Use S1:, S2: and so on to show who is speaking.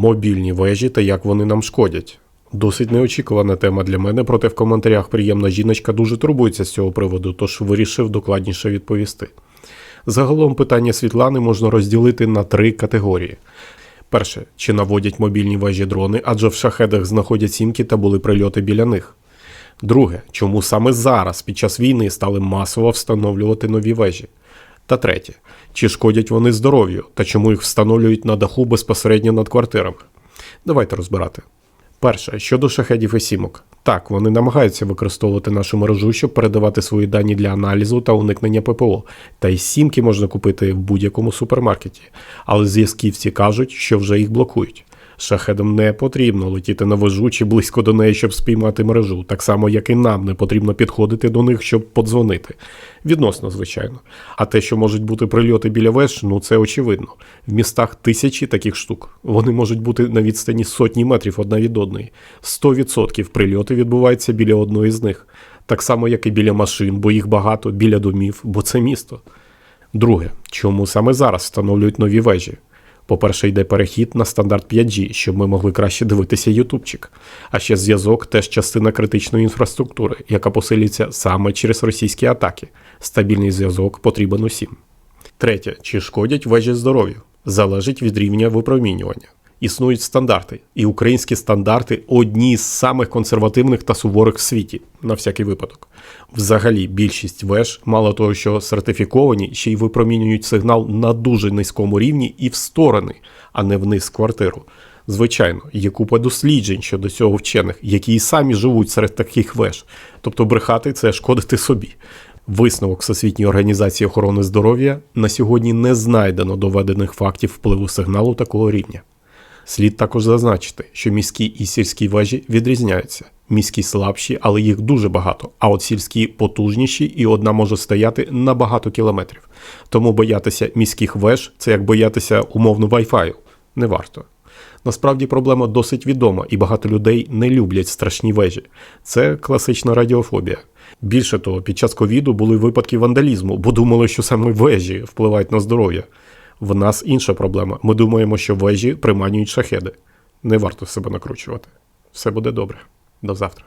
S1: Мобільні вежі та як вони нам шкодять. Досить неочікувана тема для мене, проте в коментарях приємна жіночка дуже турбується з цього приводу, тож вирішив докладніше відповісти. Загалом питання Світлани можна розділити на три категорії. Перше, чи наводять мобільні вежі дрони, адже в шахедах знаходять сімки та були прильоти біля них. Друге, чому саме зараз, під час війни, стали масово встановлювати нові вежі. Та третє, чи шкодять вони здоров'ю та чому їх встановлюють на даху безпосередньо над квартирами. Давайте розбирати. Перше, щодо шахедів і сімок. Так, вони намагаються використовувати нашу мережу, щоб передавати свої дані для аналізу та уникнення ППО. Та й сімки можна купити в будь-якому супермаркеті. Але зв'язківці кажуть, що вже їх блокують. Шахедам не потрібно летіти на вежу чи близько до неї, щоб спіймати мережу, так само, як і нам не потрібно підходити до них, щоб подзвонити. Відносно, звичайно. А те, що можуть бути прильоти біля веж, ну це очевидно. В містах тисячі таких штук. Вони можуть бути на відстані сотні метрів одна від одної. 100% прильоти відбуваються біля одної з них. Так само, як і біля машин, бо їх багато, біля домів, бо це місто. Друге, чому саме зараз встановлюють нові вежі? По-перше, йде перехід на стандарт 5G, щоб ми могли краще дивитися ютубчик. А ще зв'язок теж частина критичної інфраструктури, яка посилюється саме через російські атаки. Стабільний зв'язок потрібен усім. Третє, чи шкодять вежі здоров'ю? Залежить від рівня випромінювання. Існують стандарти, і українські стандарти одні з самих консервативних та суворих в світі, на всякий випадок. Взагалі, більшість веж, мало того, що сертифіковані, ще й випромінюють сигнал на дуже низькому рівні і в сторони, а не вниз квартиру. Звичайно, є купа досліджень щодо цього вчених, які і самі живуть серед таких веж. Тобто брехати це шкодити собі. Висновок Всесвітньої організації охорони здоров'я на сьогодні не знайдено доведених фактів впливу сигналу такого рівня. Слід також зазначити, що міські і сільські вежі відрізняються. Міські слабші, але їх дуже багато, а от сільські потужніші, і одна може стояти на багато кілометрів. Тому боятися міських веж це як боятися умовно Wi-Fi. Не варто. Насправді проблема досить відома, і багато людей не люблять страшні вежі. Це класична радіофобія. Більше того, під час ковіду були випадки вандалізму, бо думали, що саме вежі впливають на здоров'я. В нас інша проблема. Ми думаємо, що вежі приманюють шахеди. Не варто себе накручувати. Все буде добре. До завтра.